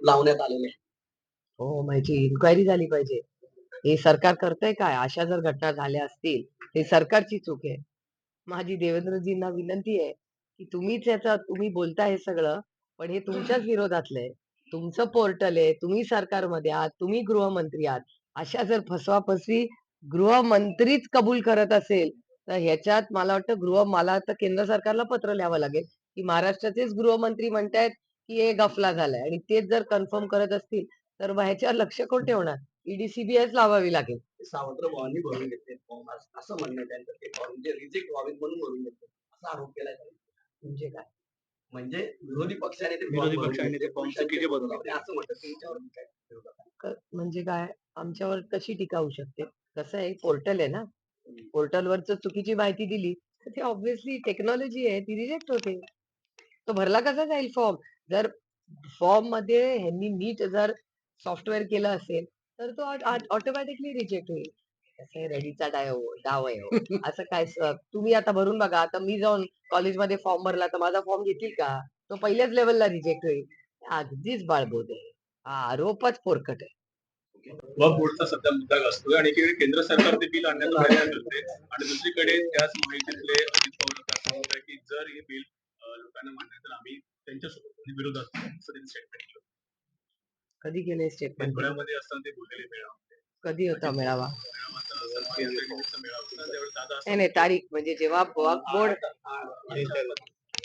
लावण्यात आलेले आहे. हो माहिती इन्क्वायरी झाली पाहिजे. हे सरकार करतंय काय? अशा जर घटना झाल्या असतील हे सरकारची चूक आहे. माझी देवेंद्रजींना विनंती आहे की तुम्हीच याचा तुम्ही बोलताय हे सगळं पण हे तुमच्याच विरोधातलं आहे. तुमचं पोर्टल आहे तुम्ही सरकारमध्ये आहात तुम्ही गृहमंत्री आहात. अशा जर फसवाफसवी गृहमंत्रीच कबूल करत असेल तर ह्याच्यात मला वाटतं गृह मला तर केंद्र सरकारला पत्र लिहावं लागेल की महाराष्ट्राचेच गृहमंत्री म्हणतायत की हे गफला झालाय. आणि तेच जर कन्फर्म करत असतील तर मग ह्याच्यावर लक्ष कोण ठेवणार? ईडी सीबीआयच लावावी लागेल. ते सावत्र भावांनी भरून घेतले फॉर्म असं म्हणणं त्यांचं ते फॉर्म जे रिजेक्ट व्हावेत म्हणून भरून घेतले असा आरोप केला. म्हणजे काय? म्हणजे विरोधी पक्षाने ते विरोधी पक्षाने ते पक्षाचे चुकीचे भरून लावले. असं म्हणतात. क- म्हणजे काय? आमच्यावर कशी टीका होऊ शकते? कसं आहे? पोर्टल आहे ना? पोर्टलवर जर चुकीची माहिती दिली तर ते ऑब्व्हियसली टेक्नॉलॉजी आहे. ती रिजेक्ट होते. तो भरला कसा जाईल फॉर्म जर फॉर्ममध्ये ह्यांनी नीट जर सॉफ्टवेअर केलं असेल तर तो ऑटोमॅटिकली रिजेक्ट होईल. रेडीचा डाव डाव आहे हो. असं काय तुम्ही आता भरून बघा आता मी जाऊन कॉलेजमध्ये फॉर्म भरला तर माझा फॉर्म घेतील का? तो पहिल्याच लेवलला रिजेक्ट होईल. अगदीच बाळबोध. आहे हा आरोपच फोरकट आहे. वक्फ बोर्डचा सध्या मुद्दा असतोय आणि एकीकडे केंद्र सरकार ते बिल आणण्याचा प्रयत्न करते. आणि दुसरीकडे त्याच माहितीतले अजित पवार आता आहे की जर हे बिल लोकांना मान्य तर आम्ही त्यांच्यासोबत विरोधात असं त्यांनी स्टेटमेंट केलं. कधी केले स्टेटमेंट पुण्यामध्ये असताना ते बोललेले मेळावा. कधी होता मेळावा? होता त्यावेळी दादा नाही नाही तारीख म्हणजे जेव्हा वक्फ बोर्ड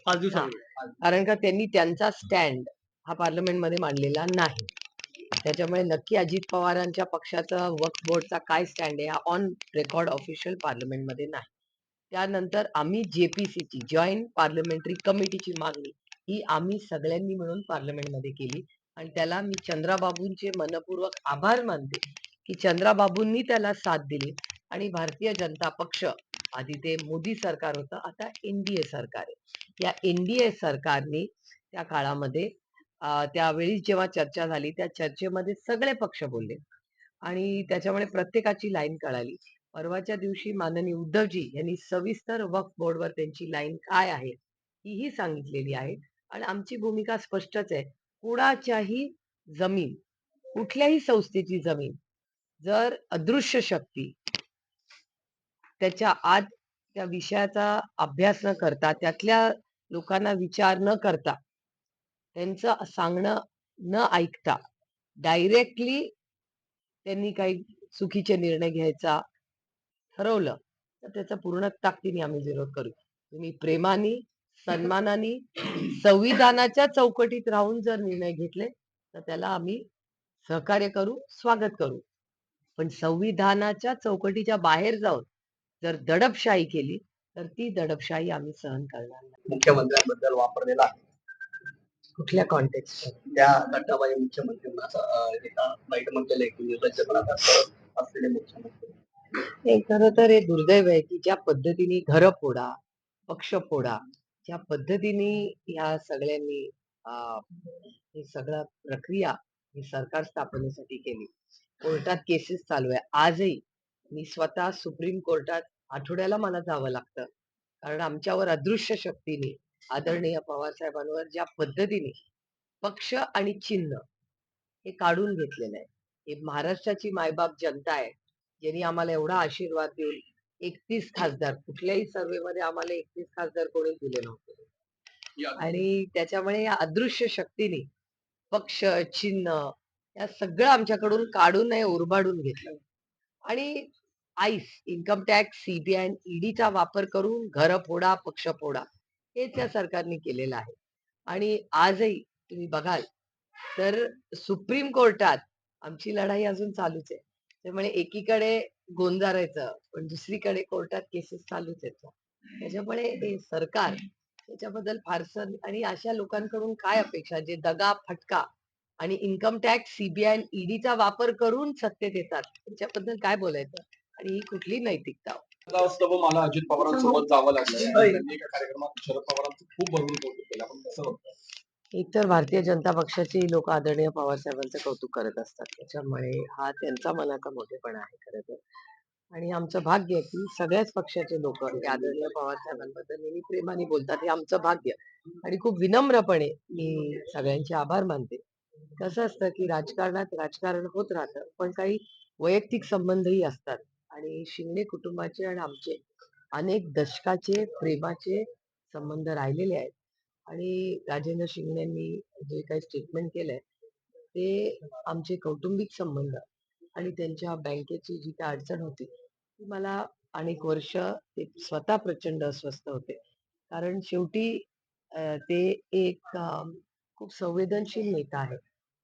पाच दिवसापूर्वी कारण का त्यांनी त्यांचा स्टँड हा पार्लमेंटमध्ये मांडलेला नाही. त्याच्यामुळे नक्की अजित पवारांच्या पक्षाचा वक्फ बोर्डचा काय स्टँड आहे हा ऑन रेकॉर्ड ऑफिशियल पार्लमेंटमध्ये नाही. त्यानंतर आम्ही जेपीसीची जॉईंट पार्लमेंटरी कमिटीची मागणी ही आम्ही सगळ्यांनी मिळून पार्लमेंटमध्ये केली. आणि त्याला मी चंद्राबाबूंचे मनपूर्वक आभार मानते की चंद्राबाबूंनी त्याला साथ दिली. आणि भारतीय जनता पक्ष आधी ते मोदी सरकार होतं आता एनडीए सरकार आहे. या एनडीए सरकारने त्या काळामध्ये त्यावेळी जेव्हा चर्चा झाली त्या चर्चेमध्ये सगळे पक्ष बोलले. आणि त्याच्यामुळे प्रत्येकाची लाईन कळाली. परवाच्या दिवशी माननीय उद्धवजी यांनी सविस्तर वक्फ बोर्डवर त्यांची लाईन काय आहे तीही सांगितलेली आहे. आणि आमची भूमिका स्पष्टच आहे. कुणाच्याही जमीन कुठल्याही संस्थेची जमीन जर अदृश्य शक्ती त्याच्या आत त्या विषयाचा अभ्यास न करता त्यातल्या लोकांना विचार न करता त्यांचं सांगणं न ऐकता डायरेक्टली त्यांनी काही चुकीचे निर्णय घ्यायचा ठरवलं तर त्याचा पूर्ण ताकदीने आम्ही विरोध करू. तुम्ही प्रेमाने सन्मानाने संविधानाच्या चौकटीत राहून जर निर्णय घेतले तर त्याला आम्ही सहकार्य करू स्वागत करू. पण संविधानाच्या चौकटीच्या बाहेर जाऊन जर दडपशाही केली तर ती दडपशाही आम्ही सहन करणार नाही. मुख्यमंत्र्यांबद्दल वापरलेला आहे. कुठल्या कॉन्टेक्स्ट त्या घटनाबाई मुख्यमंत्री असं अं, एका बाईटमध्ये लेखी असलेले मुख्यमंत्री. हे खर तर हे दुर्दैव आहे की ज्या पद्धतीने घर फोडा पक्ष फोडा ज्या पद्धतीने ह्या सगळ्यांनी ही प्रक्रिया ही सरकार स्थापनेसाठी केली. कोर्टात केसेस चालू आहे. आजही मी स्वतः सुप्रीम कोर्टात आठवड्याला मला जावं लागतं. कारण आमच्यावर अदृश्य शक्तीने आदरणीय पवार साहेबांवर ज्या पद्धतीने पक्ष आणि चिन्ह हे काढून घेतलेलं आहे. हे महाराष्ट्राची मायबाप जनता आहे. ज्यांनी आम्हाला एवढा आशीर्वाद देऊन एकतीस खासदार कुठल्याही सर्वे मध्ये आम्हाला एकतीस खासदार कोणी दिले नव्हते. आणि त्याच्यामुळे या अदृश्य शक्तीने पक्ष चिन्ह या सगळं आमच्याकडून काढून नाही उरबाडून घेतलं. आणि आईस इन्कम टॅक्स सीबीआय ईडीचा वापर करून घर फोडा पक्ष फोडा हेच या सरकारने केलेलं आहे. आणि आजही तुम्ही बघाल तर सुप्रीम कोर्टात आमची लढाई अजून चालूच आहे. त्यामुळे एकीकडे गोंजारायचं पण दुसरीकडे कोर्टात केसेस चालूच आहेत. त्याच्यामुळे हे सरकार त्याच्याबद्दल फारसं आणि अशा लोकांकडून काय अपेक्षा? जे दगा फटका आणि इन्कम टॅक्स सीबीआय ईडीचा वापर करून सत्तेत येतात त्याच्याबद्दल काय बोलायचं? आणि ही कुठली नैतिकता? मला अजित पवारांसोबत जावं लागलं. कार्यक्रमात शरद पवारांचं खूप भरून कौतुक केलं पण कसं होतं. एकतर भारतीय जनता पक्षाचे लोक आदरणीय पवारसाहेबांचं कौतुक करत असतात. त्याच्यामुळे हा त्यांचा मनाचा मोठेपणा आहे खरं तर. आणि आमचं भाग्य आहे की सगळ्याच पक्षाचे लोक आदरणीय पवार साहेबांबद्दल नेहमी प्रेमाने बोलतात हे आमचं भाग्य. आणि खूप विनम्रपणे मी सगळ्यांचे आभार मानते. कसं असतं की राजकारणात राजकारण होत राहतं पण काही वैयक्तिक संबंधही असतात. आणि शिंगणे कुटुंबाचे आणि आमचे अनेक दशकाचे प्रेमाचे संबंध राहिलेले आहेत. आणि राजेंद्र शिंगण्यांनी जे काही स्टेटमेंट केलंय ते आमचे कौटुंबिक संबंध आणि त्यांच्या बँकेची जी काही अडचण होती ती मला अनेक वर्ष ते स्वतः प्रचंड अस्वस्थ होते. कारण शेवटी ते एक खूप संवेदनशील नेता आहे.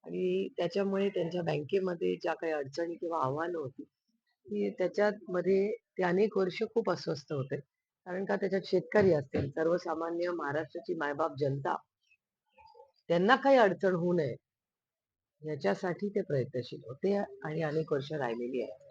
आणि त्याच्यामुळे त्यांच्या बँकेमध्ये ज्या काही अडचणी किंवा आव्हानं होती ती त्याच्यामध्ये ते अनेक वर्ष खूप अस्वस्थ होते. कारण का त्याच्यात शेतकरी असतील सर्वसामान्य महाराष्ट्राची मायबाप जनता त्यांना काही अडचण होऊ नये याच्यासाठी ते प्रयत्नशील होते आणि अनेक वर्ष राहिलेली आहे